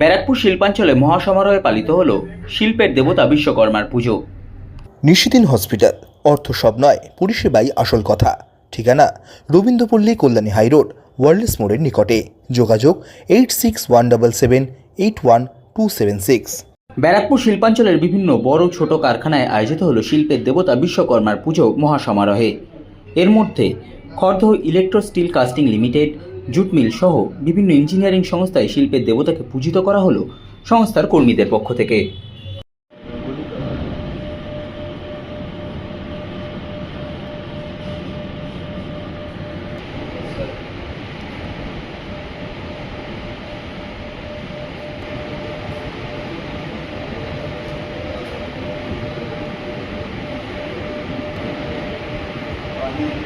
ব্যারাকপুর শিল্পাঞ্চলে মহাসমারোহে পালিত হল শিল্পের দেবতা বিশ্বকর্মার পুজো। নিশিদিন হসপিটাল অর্থ সব নয় পরিষেবাই আসল কথা। ঠিকানা রবীন্দ্রপল্লী কল্যাণী হাইরোড ওয়ার্ল্ডস মোড়ের নিকটে। যোগাযোগ eight six one double seven eight one two seven six. Barrackpore শিল্পাঞ্চলের বিভিন্ন বড় ছোট কারখানায় আয়োজিত হল শিল্পের দেবতা বিশ্বকর্মার পুজো মহাসমারোহে। এর মধ্যে খর্ধ electro steel casting limited jute mill সহ বিভিন্ন ইঞ্জিনিয়ারিং সংস্থায় শিল্পের দেবতাকে পূজিত করা হলো সংস্থার কর্মীদের পক্ষ থেকে। শঙ্কচক্র ধরন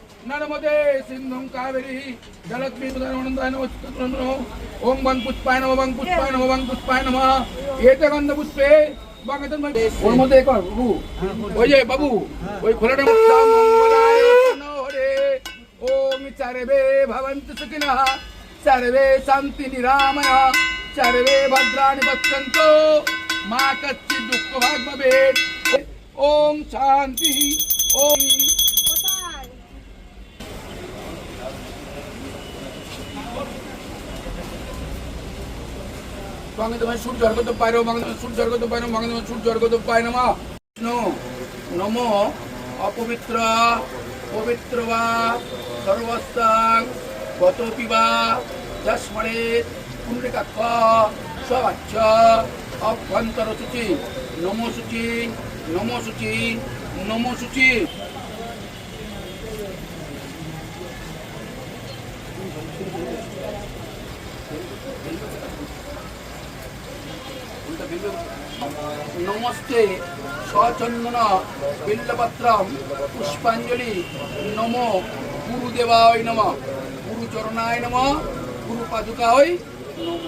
নর্মদে সিন্ধুং কাবেরী জলদ্মি উদরমনন্দায় নমঃ ওম বং পুষ্পায় নমঃ বং পুষ্পায় নমঃ বং পুষ্পায় নমঃ এতে গন্ধ পুষ্পে বাগাতন ওর মধ্যে কর বাবু ওই যে বাবু ওই খোলাটা মঙ্গলায় হরে ওম চারবে ভবন্তু সুখিনঃ सर्वे शान्ति निरामय सर्वे भद्राणि पश्यन्तु मा कच्चित् दुःखभाग् भवेत् ॐ शान्तिः ॐ বাংলাদেশ সূর্য অর্গত পাইরো বাংলাদেশ সূর্য অর্গত পাইরো বাংলাদেশ সূর্য অর্গত পাই নমা। নম। অপবিত্র, পবিত্র বা সর্বস্তাং গতপি বা যস্মরে পুণ্ডিকাক্ষ স্বচ্ছ অভ্যন্তর সূচি নম সূচি নম সূচি নম সূচি। নমস্তে, সচন্দন বিল্লপত্রম পুষ্পাঞ্জলি, নম গুরুদেবায় নম। গুরুচরণায় নম গুরু পাদুকায় নম।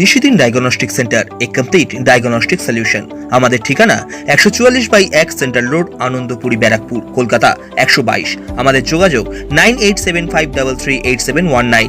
Nishidin diagnostic centre, a complete diagnostic solution. আমাদের ঠিকানা একশো চুয়াল্লিশ বাই এক সেন্ট্রাল রোড, আনন্দপুরি, ব্যারাকপুর, কলকাতা, একশো বাইশ। আমাদের যোগাযোগ nine eight seven five double three eight seven one nine.